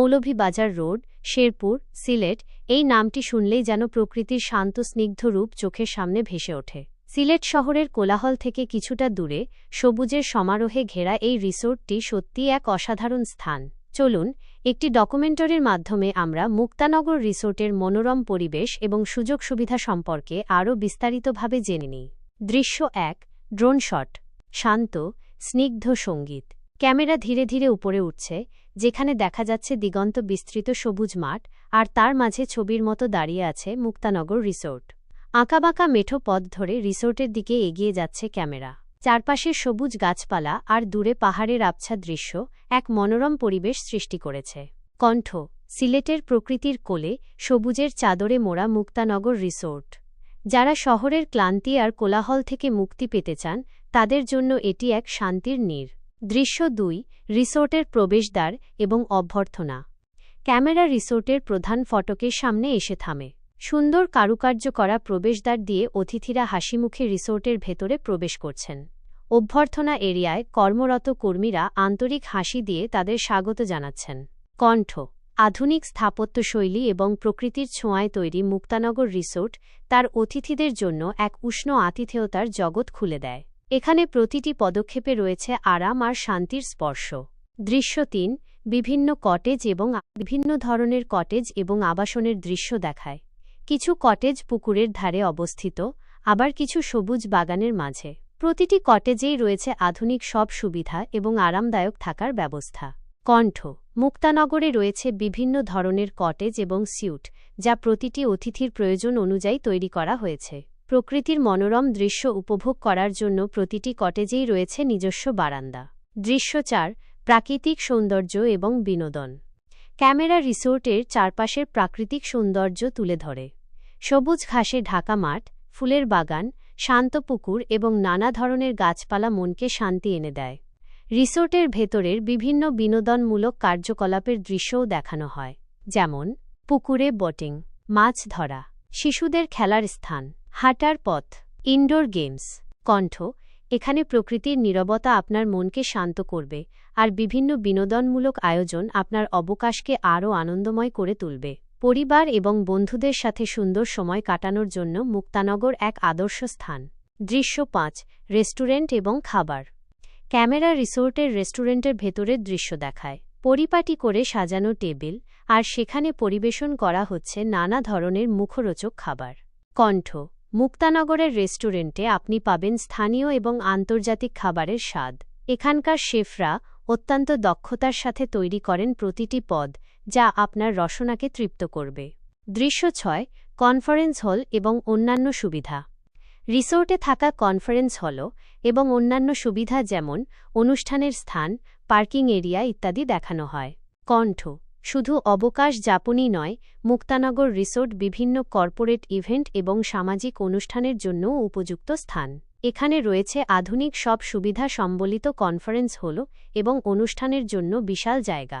Moulvibazar road, Sherpur, Sylhet, এই নামটি শুনলেই যেন প্রকৃতির শান্ত, স্নিগ্ধ রূপ চোখের সামনে ভেসে ওঠে। সিলেট শহরের কোলাহল থেকে কিছুটা দূরে, সবুজের সমারোহে ঘেরা এই রিসোর্টটি সত্যিই এক অসাধারণ স্থান। চলুন, একটি ডকুমেন্টারির মাধ্যমে আমরা মুক্তানগর রিসোর্টের মনোরম পরিবেশ এবং সুযোগ সুবিধা সম্পর্কে আরও বিস্তারিতভাবে জেনে নিই। দৃশ্য এক, ড্রোন শট। শান্ত, স্নিগ্ধ সংগীত। ক্যামেরা ধীরে ধীরে উপরে উঠছে যেখানে দেখা যাচ্ছে দিগন্ত বিস্তৃত সবুজ মাঠ, আর তার মাঝে ছবির মতো দাঁড়িয়ে আছে মুক্তানগর রিসোর্ট। আঁকাবাঁকা মেঠো পথ ধরে রিসোর্টের দিকে এগিয়ে যাচ্ছে ক্যামেরা। চারপাশের সবুজ গাছপালা আর দূরে পাহাড়ের আবছা দৃশ্য এক মনোরম পরিবেশ সৃষ্টি করেছে। কণ্ঠ, সিলেটের প্রকৃতির কোলে, সবুজের চাদরে মোড়া মুক্তানগর রিসোর্ট। যারা শহরের ক্লান্তি আর কোলাহল থেকে মুক্তি পেতে চান, তাদের জন্য এটি এক শান্তির নীর। দৃশ্য দুই, রিসোর্টের প্রবেশদ্বার এবং অভ্যর্থনা। ক্যামেরা রিসোর্টের প্রধান ফটকের সামনে এসে থামে। সুন্দর কারুকার্য করা প্রবেশদ্বার দিয়ে অতিথিরা হাসিমুখে রিসোর্টের ভেতরে প্রবেশ করছেন। অভ্যর্থনা এরিয়ায় কর্মরত কর্মীরা আন্তরিক হাসি দিয়ে তাদের স্বাগত জানাচ্ছেন। কণ্ঠ, আধুনিক স্থাপত্যশৈলী এবং প্রকৃতির ছোঁয়ায় তৈরি মুক্তানগর রিসোর্ট তার অতিথিদের জন্য এক উষ্ণ আতিথেয়তার জগৎ খুলে দেয়। এখানে প্রতিটি পদক্ষেপে রয়েছে আরাম আর শান্তির স্পর্শ। দৃশ্য তিন, বিভিন্ন কটেজ এবং বিভিন্ন ধরনের কটেজ এবং আবাসনের দৃশ্য দেখায়। কিছু কটেজ পুকুরের ধারে অবস্থিত, আবার কিছু সবুজ বাগানের মাঝে। প্রতিটি কটেজেই রয়েছে আধুনিক সব সুবিধা এবং আরামদায়ক থাকার ব্যবস্থা। কণ্ঠ, মুক্তানগরে রয়েছে বিভিন্ন ধরনের কটেজ এবং সিউট যা প্রতিটি অতিথির প্রয়োজন অনুযায়ী তৈরি করা হয়েছে। প্রকৃতির মনোরম দৃশ্য উপভোগ করার জন্য প্রতিটি কটেজেই রয়েছে নিজস্ব বারান্দা। দৃশ্য চার, প্রাকৃতিক সৌন্দর্য এবং বিনোদন। ক্যামেরা রিসোর্টের চারপাশের প্রাকৃতিক সৌন্দর্য তুলে ধরে। সবুজ ঘাসে ঢাকা মাঠ, ফুলের বাগান, শান্ত পুকুর এবং নানা ধরনের গাছপালা মনকে শান্তি এনে দেয়। রিসোর্টের ভেতরের বিভিন্ন বিনোদনমূলক কার্যকলাপের দৃশ্যও দেখানো হয়। যেমন, পুকুরে বোটিং, মাছ ধরা, শিশুদের খেলার স্থান। হাঁটার পথ ইনডোর গেমস কণ্ঠ, এখানে প্রকৃতির নীরবতা আপনার মনকে শান্ত করবে, আর বিভিন্ন বিনোদনমূলক আয়োজন আপনার অবকাশকে আরও আনন্দময় করে তুলবে। পরিবার এবং বন্ধুদের সাথে সুন্দর সময় কাটানোর জন্য মুক্তানগর এক আদর্শ স্থান। দৃশ্য পাঁচ, রেস্টুরেন্ট এবং খাবার। ক্যামেরা রিসোর্টের রেস্টুরেন্টের ভেতরের দৃশ্য দেখায়। পরিপাটি করে সাজানো টেবিল, আর সেখানে পরিবেশন করা হচ্ছে নানা ধরনের মুখরোচক খাবার। কণ্ঠ মুক্তানগরের রেস্টুরেন্টে আপনি পাবেন স্থানীয় এবং আন্তর্জাতিক খাবারের স্বাদ। এখানকার শেফরা অত্যন্ত দক্ষতার সাথে তৈরি করেন প্রতিটি পদ, যা আপনার রসনাকে তৃপ্ত করবে। দৃশ্য ছয়, কনফারেন্স হল এবং অন্যান্য সুবিধা। রিসোর্টে থাকা কনফারেন্স হল এবং অন্যান্য সুবিধা যেমন, অনুষ্ঠানের স্থান, পার্কিং এরিয়া ইত্যাদি দেখানো হয়। কণ্ঠ শুধু অবকাশ যাপনই নয়, মুক্তানগর রিসোর্ট বিভিন্ন কর্পোরেট ইভেন্ট এবং সামাজিক অনুষ্ঠানের জন্য উপযুক্ত স্থান। এখানে রয়েছে আধুনিক সব সুবিধা সম্বলিত কনফারেন্স হল এবং অনুষ্ঠানের জন্য বিশাল জায়গা।